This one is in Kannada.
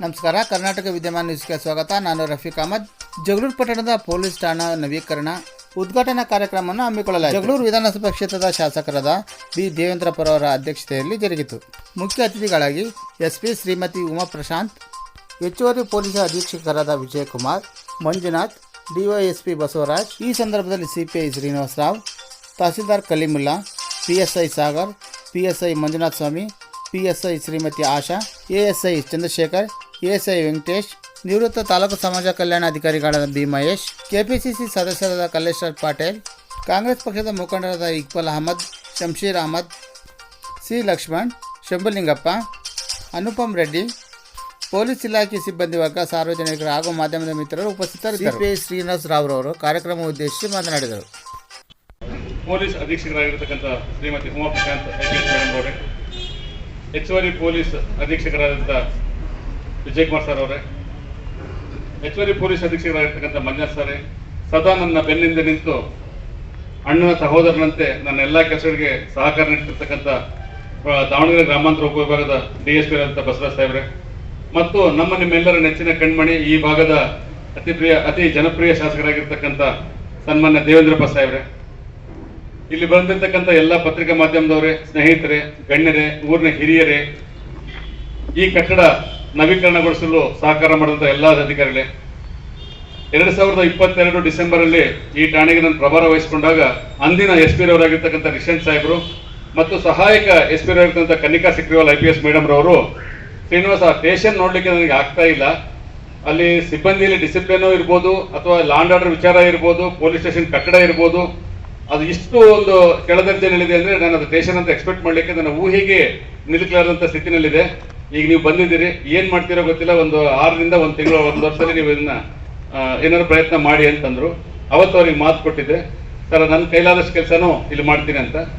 ನಮಸ್ಕಾರ, ಕರ್ನಾಟಕ ವಿದ್ಯಮಾನ ನ್ಯೂಸ್ಗೆ ಸ್ವಾಗತ. ನಾನು ರಫೀಕ್ ಅಹಮದ್. ಜಗಳೂರು ಪಟ್ಟಣದ ಪೊಲೀಸ್ ಠಾಣಾ ನವೀಕರಣ ಉದ್ಘಾಟನಾ ಕಾರ್ಯಕ್ರಮವನ್ನು ಹಮ್ಮಿಕೊಳ್ಳಲಾಯಿತು. ಜಗಳೂರು ವಿಧಾನಸಭಾ ಕ್ಷೇತ್ರದ ಶಾಸಕರಾದ ಬಿ. ದೇವೇಂದ್ರಪ್ಪ ಅವರ ಅಧ್ಯಕ್ಷತೆಯಲ್ಲಿ ಜರುಗಿತು. ಮುಖ್ಯ ಅತಿಥಿಗಳಾಗಿ ಎಸ್ ಪಿ ಶ್ರೀಮತಿ ಉಮಾ ಪ್ರಶಾಂತ್ ಹೆಚ್ಚುವರಿ ಪೊಲೀಸ್ ಅಧೀಕ್ಷಕರಾದ ವಿಜಯಕುಮಾರ್, ಮಂಜುನಾಥ್, ಡಿವೈಎಸ್ಪಿ ಬಸವರಾಜ್, ಈ ಸಂದರ್ಭದಲ್ಲಿ CPI Srinivasa Rao, tahsildar Kalimulla, PSI Sagar, PSI Manjunath Swamy PSI Shrimati Asha, ASI Chandrashekar ASI Venkatesh ನಿವೃತ್ತ ತಾಲೂಕು ಸಮಾಜ ಕಲ್ಯಾಣ ಅಧಿಕಾರಿಗಳಾದ ಬಿ ಮಹೇಶ್ ಕೆಪಿಸಿಸಿ ಸದಸ್ಯರಾದ ಕಲ್ಲೇಶ್ವರ್ ಪಾಟೇಲ್ ಕಾಂಗ್ರೆಸ್ ಪಕ್ಷದ ಮುಖಂಡರಾದ ಇಕ್ಬಲ್ ಅಹಮದ್ ಶಂಶೀರ್ ಅಹಮದ್ ಸಿ ಲಕ್ಷ್ಮಣ್ ಶಂಭುಲಿಂಗಪ್ಪ ಅನುಪಮ್ ರೆಡ್ಡಿ ಪೊಲೀಸ್ ಇಲಾಖೆ ಸಿಬ್ಬಂದಿ ವರ್ಗ ಸಾರ್ವಜನಿಕರು ಹಾಗೂ ಮಾಧ್ಯಮದ ಮಿತ್ರರು ಉಪಸ್ಥಿತರಿದ್ದರು. ಸಿಪಿಐ ಶ್ರೀನಿವಾಸ ರಾವ್ರವರು ಕಾರ್ಯಕ್ರಮ ಉದ್ದೇಶಿಸಿ ಮಾತನಾಡಿದರು. Police ಅಧೀಕ್ಷಕರಾಗಿರ್ತಕ್ಕಂಥ Shrimati Uma Prashant I P S madam ಹೆಚ್ಚುವರಿ ಪೊಲೀಸ್ ಅಧೀಕ್ಷಕರಾದಂಥ ವಿಜಯಕುಮಾರ್ ಸರ್ ಅವರೇ. ಹೆಚ್ಚುವರಿ ಪೊಲೀಸ್ ಅಧೀಕ್ಷಕರಾಗಿರ್ತಕ್ಕಂಥ ಮಂಜುನಾಥ್ ಸರೇ, ಸದಾ ನನ್ನ ಬೆನ್ನಿಂದ ನಿಂತು ಅಣ್ಣನ ಸಹೋದರನಂತೆ ನನ್ನ ಎಲ್ಲ ಕೆಲಸಗಳಿಗೆ ಸಹಕಾರ ನೀಡ್ತಿರ್ತಕ್ಕಂಥ ದಾವಣಗೆರೆ ಗ್ರಾಮಾಂತರ ಉಪವಿಭಾಗದ ಡಿ ಎಸ್ ಪಿ ಬಸವರಾಜ್ ಸಾಹೇಬ್ರೆ. ಮತ್ತು ನಮ್ಮ ನಿಮ್ಮೆಲ್ಲರ ನೆಚ್ಚಿನ ಕಣ್ಮಣಿ ಈ ಭಾಗದ ಅತಿ ಪ್ರಿಯ, ಅತಿ ಜನಪ್ರಿಯ ಶಾಸಕರಾಗಿರ್ತಕ್ಕಂಥ ಸನ್ಮಾನ್ಯ ದೇವೇಂದ್ರಪ್ಪ ಸಾಹೇಬ್ರೆ. ಇಲ್ಲಿ ಬಂದಿರ್ತಕ್ಕಂಥ ಎಲ್ಲ ಪತ್ರಿಕಾ ಮಾಧ್ಯಮದವರೇ, ಸ್ನೇಹಿತರೆ, ಗಣ್ಯರೇ, ಊರಿನ ಹಿರಿಯರೇ, ಈ ಕಟ್ಟಡ ನವೀಕರಣಗೊಳಿಸಲು ಸಹಕಾರ ಮಾಡಿದಂಥ ಎಲ್ಲ ಅಧಿಕಾರಿಗಳೇ, ಎರಡು ಸಾವಿರದ ಇಪ್ಪತ್ತೆರಡು ಡಿಸೆಂಬರ್ ಅಲ್ಲಿ ಈ ಠಾಣೆಗೆ ನಾನು ಪ್ರಭಾರ ವಹಿಸಿಕೊಂಡಾಗ ಅಂದಿನ ಎಸ್ ಪಿ ರವರಾಗಿರ್ತಕ್ಕಂಥ ನಿಶಾಂತ್ ಸಾಹೇಬರು ಮತ್ತು ಸಹಾಯಕ S P ರವರಾಗಿರ್ತಕ್ಕಂಥ Kanika Sikriwal I P S madam ರವರು ಶ್ರೀನಿವಾಸ ಸ್ಟೇಷನ್ ನೋಡಲಿಕ್ಕೆ ನನಗೆ ಆಗ್ತಾ ಇಲ್ಲ. ಅಲ್ಲಿ ಸಿಬ್ಬಂದಿಯಲ್ಲಿ ಡಿಸಿಪ್ಲಿನ್ ಇರ್ಬೋದು ಅಥವಾ ಲಾಂಡ್ ಆರ್ಡರ್ ವಿಚಾರ ಇರ್ಬೋದು, ಪೊಲೀಸ್ ಸ್ಟೇಷನ್ ಕಟ್ಟಡ ಇರ್ಬೋದು, ಅದು ಇಷ್ಟು ಒಂದು ಕೆಳದರ್ಜೆನಲ್ಲಿದೆ ಅಂದ್ರೆ ನಾನು ಅದು ಸ್ಟೇಷನ್ ಅಂತ ಎಕ್ಸ್ಪೆಕ್ಟ್ ಮಾಡ್ಲಿಕ್ಕೆ ನನ್ನ ಊಹೆಗೆ ನಿಲ್ಕಲಾರದಂಥ ಸ್ಥಿತಿನಲ್ಲಿದೆ. ಈಗ ನೀವು ಬಂದಿದ್ದೀರಿ, ಏನ್ ಮಾಡ್ತೀರೋ ಗೊತ್ತಿಲ್ಲ, ಒಂದು ಆರರಿಂದ ಒಂದು ತಿಂಗಳು, ಒಂದು ವರ್ಷದಲ್ಲಿ ನೀವು ಇದನ್ನ ಏನಾದ್ರು ಪ್ರಯತ್ನ ಮಾಡಿ ಅಂತಂದ್ರು. ಅವತ್ತು ಅವ್ರಿಗೆ ಮಾತು ಕೊಟ್ಟಿದ್ದೆ, ಸರ್ ನನ್ನ ಕೈಲಾದಷ್ಟು ಕೆಲಸನೂ ಇಲ್ಲಿ ಮಾಡ್ತೀನಿ ಅಂತ.